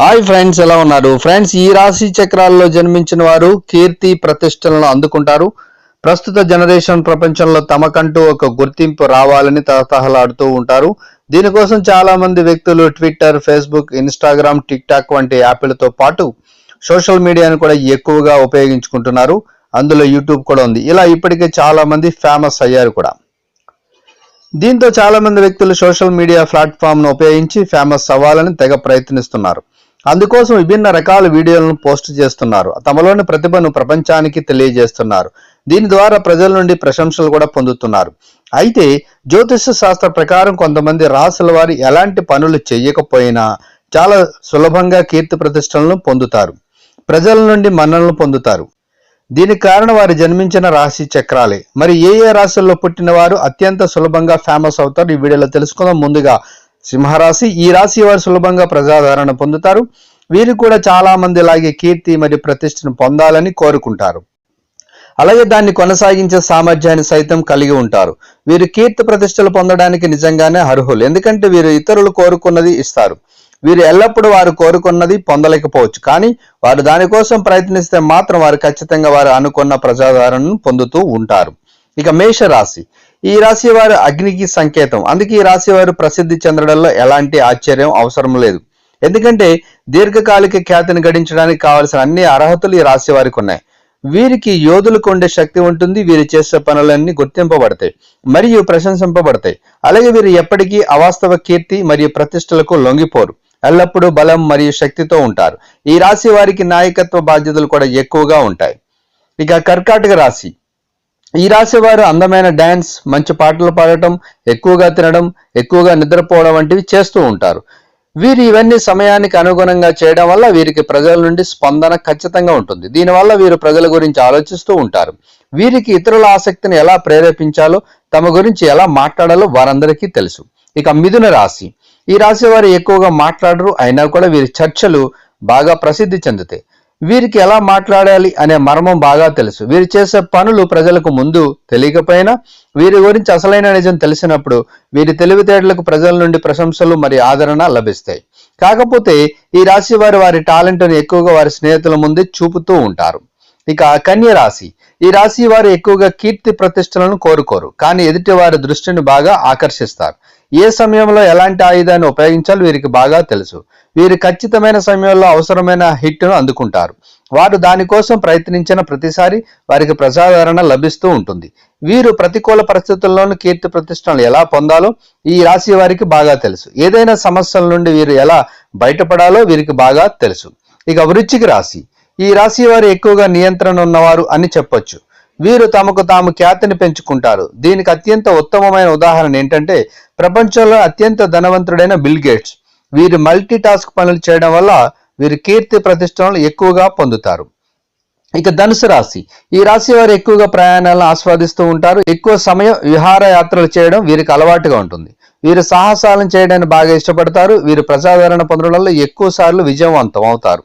Hi friends ఎలా ఉన్నారు? Friends ఈ రాశి చక్రాల్లో జన్మించిన వారు కీర్తి ప్రతిష్టలను అందుకుంటారు. ప్రస్తుత జనరేషన్ ప్రపంచంలో తమకంటూ ఒక గుర్తింపు రావాలని తహతహలాడుతూ ఉంటారు. దీనికోసం చాలా మంది వ్యక్తులు Twitter Facebook Instagram TikTok వంటి యాప్లతో పాటు సోషల్ మీడియాను కూడా ఎక్కువగా ఉపయోగించుకుంటున్నారు. అందులో యూట్యూబ్ కూడా ఉంది. ఇలా ఇప్పటికే చాలామంది ఫేమస్ అయ్యారు కూడా. దీంతో చాలామంది వ్యక్తులు సోషల్ మీడియా ప్లాట్ఫామ్ను ఉపయోగించి ఫేమస్ అవ్వాలని తెగ ప్రయత్నిస్తున్నారు. అందుకోసం విభిన్న రకాల వీడియోలను పోస్ట్ చేస్తున్నారు. తమలోని ప్రతిభను ప్రపంచానికి తెలియజేస్తున్నారు. దీని ద్వారా ప్రజల నుండి ప్రశంసలు కూడా పొందుతున్నారు. అయితే జ్యోతిష శాస్త్ర ప్రకారం కొంతమంది రాసుల వారి ఎలాంటి పనులు చేయకపోయినా చాలా సులభంగా కీర్తి ప్రతిష్టలను పొందుతారు. ప్రజల నుండి మన్ననలు పొందుతారు. దీనికి కారణం వారు జన్మించిన రాశి చక్రాలే. మరి ఏ ఏ రాశుల్లో పుట్టిన వారు అత్యంత సులభంగా ఫేమస్ అవుతారు? ఈ వీడియోలో తెలుసుకుందాం. ముందుగా సింహరాశి. ఈ రాశి వారు సులభంగా ప్రజాదరణ పొందుతారు. వీరు కూడా చాలా మంది లాగే కీర్తి మరియు ప్రతిష్టను పొందాలని కోరుకుంటారు. అలాగే దాన్ని కొనసాగించే సామర్థ్యాన్ని సైతం కలిగి ఉంటారు. వీరు కీర్తి ప్రతిష్టలు పొందడానికి నిజంగానే అర్హులు. ఎందుకంటే వీరు ఇతరులు కోరుకున్నది ఇస్తారు. వీరు ఎల్లప్పుడూ వారు కోరుకున్నది పొందలేకపోవచ్చు. కానీ వారు దానికోసం ప్రయత్నిస్తే మాత్రం వారు ఖచ్చితంగా వారు అనుకున్న ప్రజాదరణను పొందుతూ ఉంటారు. ఇక మేష రాశి ఈ రాశి వారు అగ్నికి సంకేతం. అందుకే ఈ రాశి వారు ప్రసిద్ధి చెందడంలో ఎలాంటి ఆశ్చర్యం అవసరం లేదు. ఎందుకంటే దీర్ఘకాలిక ఖ్యాతిని గడించడానికి కావలసిన అన్ని అర్హతలు ఈ రాశి వారికి ఉన్నాయి. వీరికి యోధులకు ఉండే శక్తి ఉంటుంది వీరు చేసే పనులన్నీ గుర్తింపబడతాయి మరియు ప్రశంసింపబడతాయి. అలాగే వీరు ఎప్పటికీ అవాస్తవ కీర్తి మరియు ప్రతిష్టలకు లొంగిపోరు. ఎల్లప్పుడూ బలం మరియు శక్తితో ఉంటారు. ఈ రాశి వారికి నాయకత్వ బాధ్యతలు కూడా ఎక్కువగా ఉంటాయి. ఇక కర్కాటక రాశి. ఈ రాశి వారు అందమైన డ్యాన్స్ మంచి పాటలు పాడటం ఎక్కువగా తినడం ఎక్కువగా నిద్రపోవడం వంటివి చేస్తూ ఉంటారు. వీరు ఇవన్నీ సమయానికి అనుగుణంగా చేయడం వల్ల వీరికి ప్రజల నుండి స్పందన ఖచ్చితంగా ఉంటుంది. దీనివల్ల వీరు ప్రజల గురించి ఆలోచిస్తూ ఉంటారు. వీరికి ఇతరుల ఆసక్తిని ఎలా ప్రేరేపించాలో తమ గురించి ఎలా మాట్లాడాలో వారందరికీ తెలుసు. ఇక మిథున రాశి. ఈ రాశి వారు ఎక్కువగా మాట్లాడరు అయినా కూడా వీరి చర్చలు బాగా ప్రసిద్ధి చెందుతాయి. వీరికి ఎలా మాట్లాడాలి అనే మర్మం బాగా తెలుసు. వీరు చేసే పనులు ప్రజలకు ముందు తెలియకపోయినా వీరి గురించి అసలైన నిజం తెలిసినప్పుడు వీరి తెలివితేటలకు ప్రజల నుండి ప్రశంసలు మరియు ఆదరణ లభిస్తాయి. కాకపోతే ఈ రాశి వారు వారి టాలెంట్ను ఎక్కువగా వారి స్నేహితుల ముందే చూపుతూ ఉంటారు. ఇక కన్య రాశి. ఈ రాశి వారు ఎక్కువగా కీర్తి ప్రతిష్టలను కోరుకోరు. కానీ ఎదుటి వారి దృష్టిని బాగా ఆకర్షిస్తారు. ఏ సమయంలో ఎలాంటి ఆయుధాన్ని ఉపయోగించాలో వీరికి బాగా తెలుసు. వీరు ఖచ్చితమైన సమయంలో అవసరమైన హిట్ను అందుకుంటారు. వారు దానికోసం ప్రయత్నించిన ప్రతిసారి వారికి ప్రజాదరణ లభిస్తూ ఉంటుంది. వీరు ప్రతికూల పరిస్థితుల్లోనూ కీర్తి ప్రతిష్టలు ఎలా పొందాలో ఈ రాశి వారికి బాగా తెలుసు. ఏదైనా సమస్యల నుండి వీరు ఎలా బయటపడాలో వీరికి బాగా తెలుసు. ఇక వృచ్చిక రాశి. ఈ రాశి వారు ఎక్కువగా నియంత్రణ ఉన్నవారు అని చెప్పొచ్చు. వీరు తమకు తాము ఖ్యాతిని పెంచుకుంటారు. దీనికి అత్యంత ఉత్తమమైన ఉదాహరణ ఏంటంటే ప్రపంచంలో అత్యంత ధనవంతుడైన బిల్ గేట్స్. వీరు మల్టీ టాస్క్ పనులు చేయడం వల్ల వీరు కీర్తి ప్రతిష్టలను ఎక్కువగా పొందుతారు. ఇక ధనుసు రాశి. ఈ రాశి వారు ఎక్కువగా ప్రయాణాలను ఆస్వాదిస్తూ ఉంటారు. ఎక్కువ సమయం విహారయాత్రలు చేయడం వీరికి అలవాటుగా ఉంటుంది. వీరు సాహసాలను చేయడానికి బాగా ఇష్టపడతారు. వీరు ప్రజాదరణ పొందడంలో ఎక్కువ సార్లు విజయవంతం అవుతారు.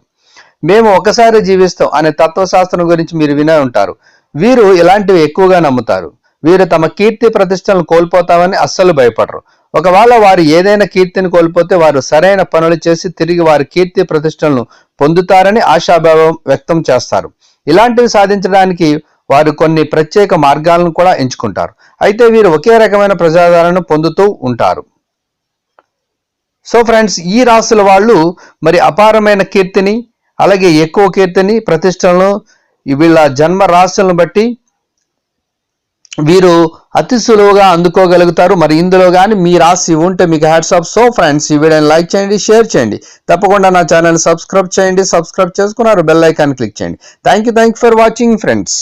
మేము ఒకసారి జీవిస్తాం అనే తత్వశాస్త్రం గురించి మీరు వినే ఉంటారు. వీరు ఇలాంటివి ఎక్కువగా నమ్ముతారు. వీరు తమ కీర్తి ప్రతిష్టలను కోల్పోతామని అస్సలు భయపడరు. ఒకవేళ వారు ఏదైనా కీర్తిని కోల్పోతే వారు సరైన పనులు చేసి తిరిగి వారి కీర్తి ప్రతిష్టలను పొందుతారని ఆశాభావం వ్యక్తం చేస్తారు. ఇలాంటివి సాధించడానికి వారు కొన్ని ప్రత్యేక మార్గాలను కూడా ఎంచుకుంటారు. అయితే వీరు ఒకే రకమైన ప్రజాదరణను పొందుతూ ఉంటారు. సో ఫ్రెండ్స్ ఈ రాసుల వాళ్ళు మరి అపారమైన కీర్తిని అలాగే ఎక్కువ కీర్తిని ప్రతిష్టలను వీళ్ళ జన్మ రాశులను బట్టి వీరు అతి సులువుగా అందుకోగలుగుతారు. మరి ఇందులో కానీ మీ రాశి ఉంటే మీకు హ్యాట్స్ ఆఫ్ సో ఫ్రెండ్స్ ఈ వీడియోని లైక్ చేయండి షేర్ చేయండి. తప్పకుండా నా ఛానల్ సబ్స్క్రైబ్ చేయండి సబ్స్క్రైబ్ చేసుకున్నారు బెల్ ఐకాన్ క్లిక్ చేయండి. Thank you thank for watching friends